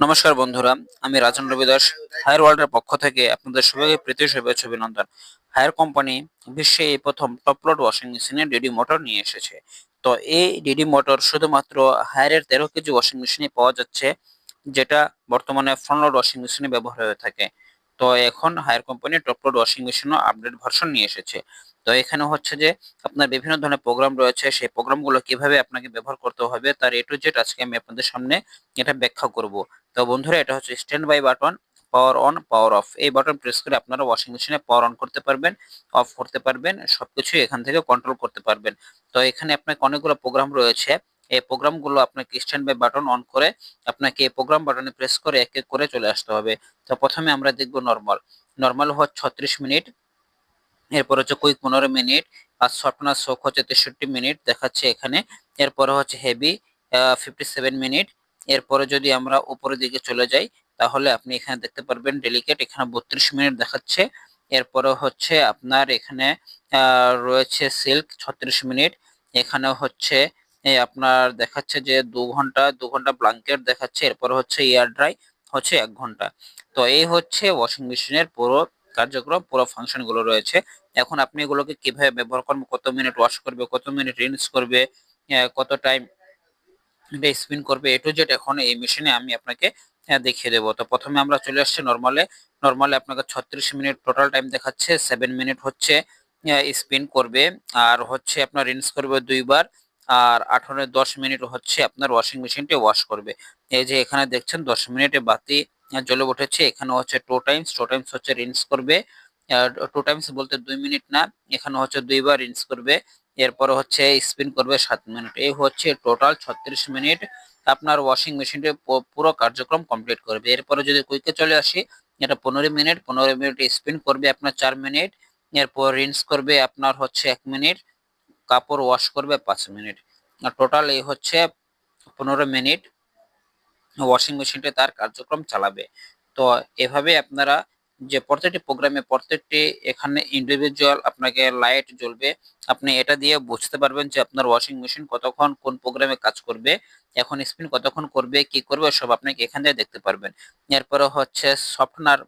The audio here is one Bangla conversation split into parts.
নমস্কার বন্ধুরা, আমি রাজন রবি দাস হায়ার ওয়ার্ল্ডের পক্ষ থেকে আপনাদের সবাইকে প্রীতি শুভেচ্ছা অভিনন্দন। হায়ার কোম্পানি বিশ্বে এই প্রথম টপ লোড ওয়াশিং মেশিনে ডিডি মোটর নিয়ে এসেছে। তো এই ডিডি মোটর শুধুমাত্র হায়ারের তেরো কেজি ওয়াশিং মেশিনে পাওয়া যাচ্ছে, যেটা বর্তমানে ফ্রন্ট লোড ওয়াশিং মেশিনে ব্যবহার হয়ে থাকে। তো এখন Haier company top load washing মেশিনও আপডেট ভার্সন নিয়ে এসেছে। তো এখানে হচ্ছে যে আপনার বিভিন্ন ধরনের প্রোগ্রাম রয়েছে, সেই প্রোগ্রামগুলো কীভাবে আপনাকে ব্যবহার করতে হবে, তার এ টু জেড আজকে আমি আপনাদের সামনে এটা ব্যাখ্যা করব। তো বন্ধুরা, এটা হচ্ছে stand by button power on power off এই বাটন প্রেস করে আপনারা ওয়াশিং মেশিনে পাওয়ার অন করতে পারবেন অফ করতে পারবেন, সবকিছু এখান থেকে কন্ট্রোল করতে পারবেন। তো এখানে আপনাকে অনেকগুলো প্রোগ্রাম রয়েছে। এই প্রোগ্রামগুলো আপনাকে স্ট্যান্ড বাই বাটন অন করে আপনাকে এই প্রোগ্রাম বাটনে প্রেস করে এক এক করে চলে আসতে হবে। তো প্রথমে আমরা দেখব নর্মাল নর্মাল হচ্ছে ছত্রিশ মিনিট, এরপর হচ্ছে কুইক পনেরো মিনিট, আর আপনার শোক হচ্ছে তেষট্টি মিনিট দেখাচ্ছে এখানে। এরপরে হচ্ছে হেভি ফিফটি সেভেন মিনিট। এরপরে যদি আমরা উপরের দিকে চলে যাই, তাহলে আপনি এখানে দেখতে পারবেন ডেলিকেট এখানে বত্রিশ মিনিট দেখাচ্ছে। এরপরে হচ্ছে আপনার এখানে রয়েছে সিল্ক ছত্রিশ মিনিট। এখানে হচ্ছে আপনার দেখাচ্ছে যে দু ঘণ্টা দু ঘণ্টা ব্লাঙ্কেট দেখাচ্ছে, এরপর হচ্ছে এয়ার ড্রাই হচ্ছে এক ঘণ্টা। তো এই হচ্ছে ওয়াশিং মেশিনের পুরো কার্যক্রম, পুরো ফাংশনগুলো রয়েছে। এখন আপনি এগুলোকে কীভাবে ব্যবহার করবেন, কত মিনিট ওয়াশ করবে, কত মিনিট রিন্স করবে কত টাইম এটা স্পিন করবে, এ টু জেড এখন এই মেশিনে আমি আপনাকে দেখিয়ে দেবো। তো প্রথমে আমরা চলে আসছি নর্মালে নর্মালে আপনাকে ছত্রিশ মিনিট টোটাল টাইম দেখাচ্ছে সেভেন মিনিট হচ্ছে স্পিন করবে, আর হচ্ছে আপনার রিন্স করবে দুইবার। আর আঠারো, দশ মিনিট হচ্ছে আপনার ওয়াশিং মেশিনটি ওয়াশ করবে। এই যে এখানে দেখছেন, দশ মিনিটে বাতি জ্বলে উঠেছে। এখানে হচ্ছে টু টাইমস টু টাইমস হচ্ছে রিন্স করবে। টু টাইমস বলতে দুই মিনিট না, এখানে হচ্ছে দুইবার রিন্স করবে। এরপরে হচ্ছে স্পিন করবে সাত মিনিট। এই হচ্ছে টোটাল ছত্রিশ মিনিট আপনার ওয়াশিং মেশিনটি পুরো কার্যক্রম কমপ্লিট করবে। এরপরে যদি কুইকে চলে আসি, এটা পনেরো মিনিট পনেরো মিনিট স্পিন করবে আপনার চার মিনিট। এরপর রিন্স করবে আপনার হচ্ছে এক মিনিট। কাপড় ওয়াশ করবে পাঁচ মিনিট। টোটাল এই হচ্ছে পনেরো মিনিট ওয়াশিং মেশিনটি তার কার্যক্রম চালাবে। তো এভাবে আপনারা যে প্রত্যেকটি প্রোগ্রামে প্রত্যেকটি এখানে ইন্ডিভিজুয়াল আপনাকে লাইট জ্বলবে। আপনি এটা দিয়ে বুঝতে পারবেন যে আপনার ওয়াশিং মেশিন কতক্ষণ কোন প্রোগ্রামে কাজ করবে, এখন স্পিন কতক্ষণ করবে, কি করবে, সব আপনাকে এখান থেকে দেখতে পারবেন। এরপরে হচ্ছে সফটনার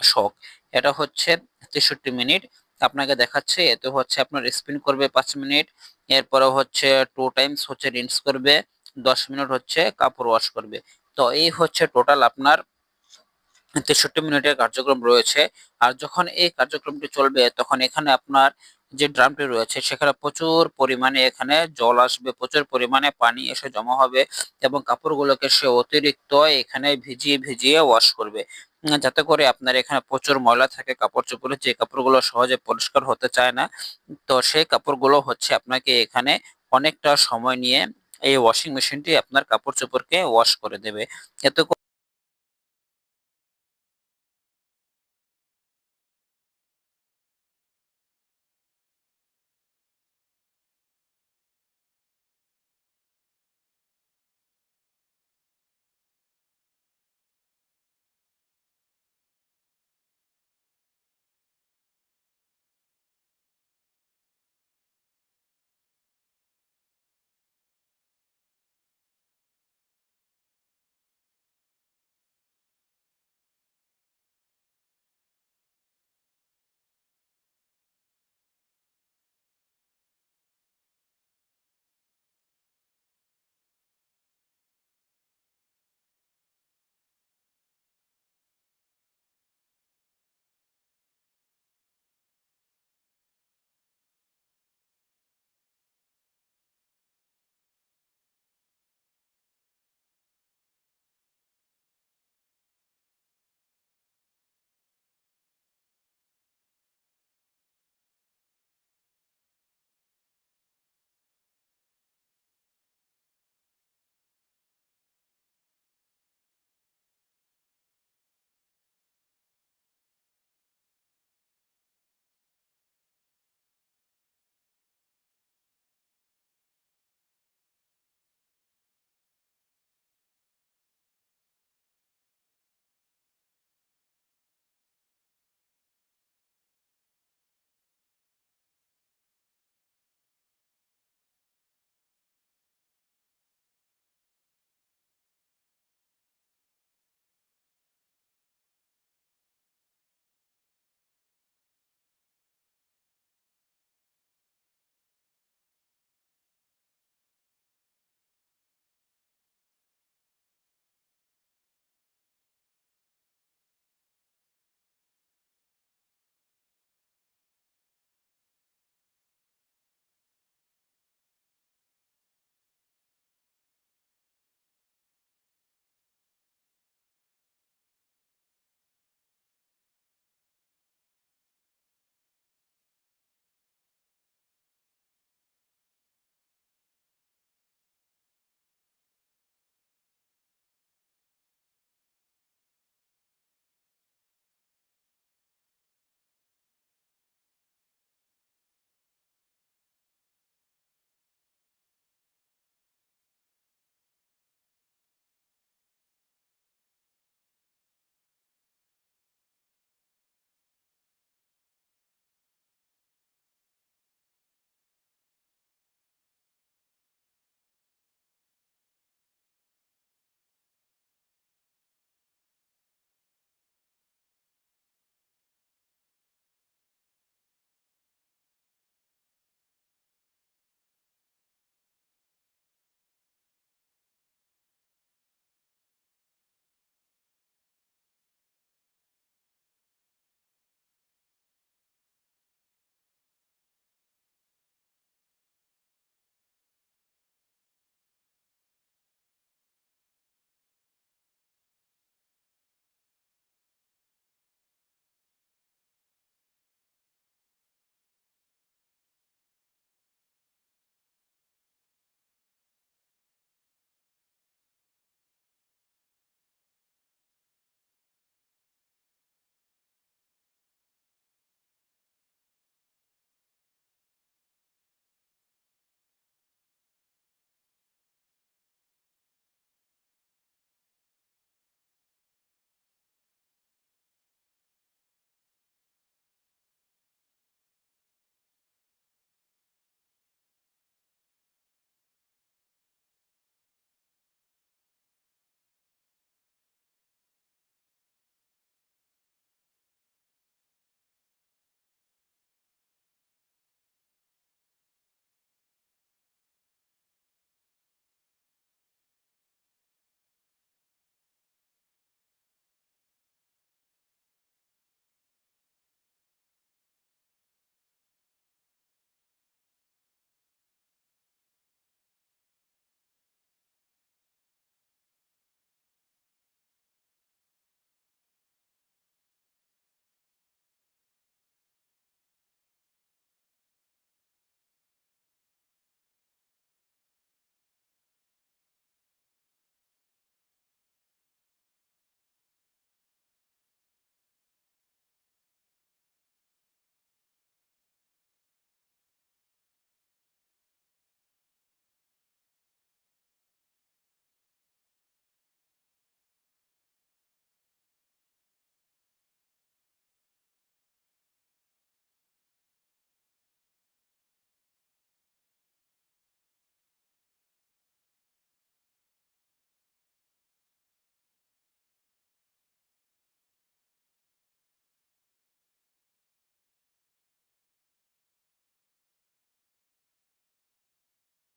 শক এটা হচ্ছে তেষট্টি মিনিট। আপনাকে দেখাচ্ছে এতে হচ্ছে আপনার স্পিন করবে পাঁচ মিনিট এরপরে হচ্ছে টু টাইমস হচ্ছে রিন্স করবে, দশ মিনিট হচ্ছে কাপড় ওয়াশ করবে। তো এই হচ্ছে টোটাল আপনার তেষট্টি মিনিটের কার্যক্রম রয়েছে। আর যখন এই কার্যক্রমটি চলবে, তখন এখানে আপনার যে ড্রামটি রয়েছে, সেখানে প্রচুর পরিমাণে এখানে জল আসবে, প্রচুর পরিমাণে পানি এসে জমা হবে এবং কাপড়গুলোকে সে অতিরিক্ত এখানে ভিজিয়ে ভিজিয়ে ওয়াশ করবে। যাতে করে আপনার এখানে প্রচুর ময়লা থাকে, কাপড় চোপড়ে যে কাপড়গুলো সহজে পরিষ্কার হতে চায় না, তো সেই কাপড়গুলো হচ্ছে আপনাকে এখানে অনেকটা সময় নিয়ে এই ওয়াশিং মেশিনটি আপনার কাপড় চোপড়কে ওয়াশ করে দেবে। এতে